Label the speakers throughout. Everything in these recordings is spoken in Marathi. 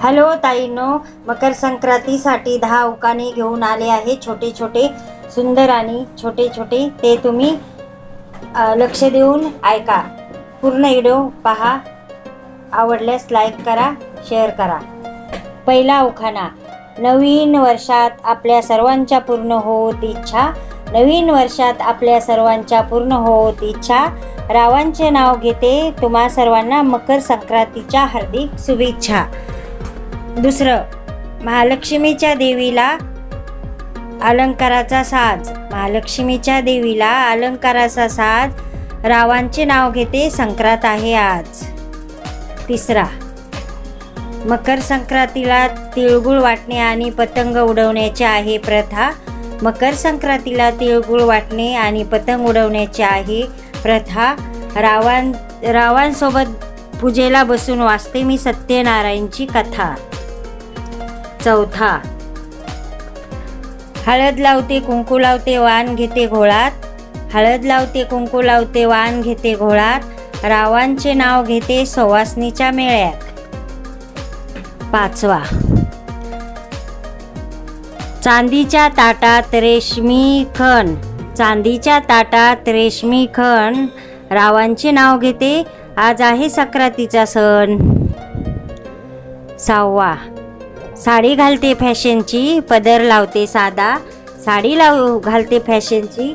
Speaker 1: हॅलो ताईनो मकर संक्रांतीसाठी दहा उकाने घेऊन आले आहे छोटे छोटे सुंदर आणि छोटे छोटे ते तुम्ही लक्ष देऊन ऐका. पूर्ण व्हिडिओ पहा. आवडल्यास लाईक करा शेअर करा. पहिला उखाणा. नवीन वर्षात आपल्या सर्वांच्या पूर्ण होत इच्छा. नवीन वर्षात आपल्या सर्वांच्या पूर्ण होत इच्छा. रावांचे नाव घेते तुम्हा सर्वांना मकर संक्रांतीच्या हार्दिक शुभेच्छा. दुसरं महालक्ष्मीच्या देवीला अलंकाराचा साज. महालक्ष्मीच्या देवीला अलंकाराचा साज. रावांचे नाव घेते संक्रांत आहे आज. तिसरा मकर संक्रांतीला तिळगुळ वाटणे आणि पतंग उडवण्याची आहे प्रथा. मकर संक्रांतीला तिळगुळ वाटणे आणि पतंग उडवण्याची आहे प्रथा. रावां रावांसोबत पूजेला बसून वाचते मी सत्यनारायणची कथा. चौथा. हळद लावते कुंकू लावते वाण घेते घोळात. हळद लावते कुंकू लावते वाण घेते घोळात. रावांचे नाव घेते सवासनीच्या मेळ्यात. पाचवा. चांदीच्या ताटात रेशमी खण. चांदीच्या ताटात रेशमी खण. रावांचे नाव घेते आज आहे संक्रांतीचा सण. सहावा. साडी घालते फॅशनची पदर लावते साधा. साडी लाव घालते फॅशनची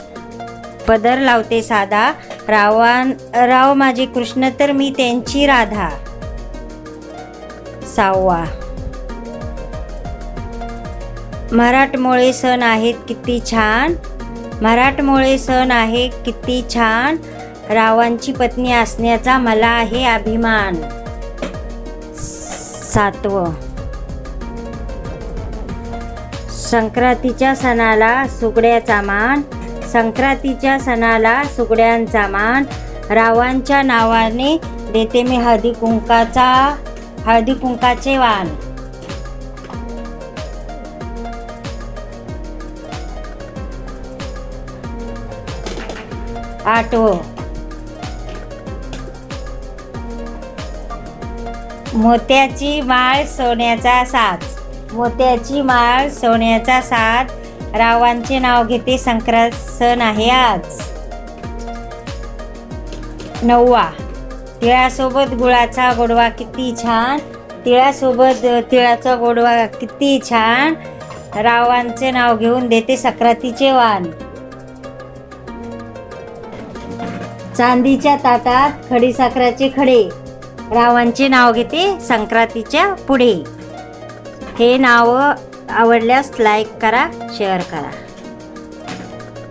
Speaker 1: पदर लावते साधा. रावान राव माझे कृष्ण तर मी त्यांची राधा. सहावा मराठमोळे सण आहेत किती छान. मराठमोळे सण आहे किती छान. रावांची पत्नी असण्याचा मला आहे अभिमान. सातवं. संक्रांतीच्या सणाला सुगड्याचा मान संक्रांतीच्या सणाला सुगड्यांचा मान. रावांच्या नावाने देते मी हळदी कुंकाचा हळदी कुंकाचे वाण. आठवं हो. मोत्याची माळ सोन्याचा साथ मोत्याची माळ सोन्याचा साथ रावांचे नाव घेते संक्रांत सण आहे आज. नववा तिळासोबत गुळाचा गोडवा किती छान. तिळासोबत तिळाचा गोडवा किती छान. रावांचे नाव घेऊन देते सक्रातीचे वाण. चांदीच्या ताटात खडीसाखराचे खडे. रावांचे नाव घेते संक्रांतीच्या पुढे. हे नावं आवडल्यास लाईक करा शेअर करा.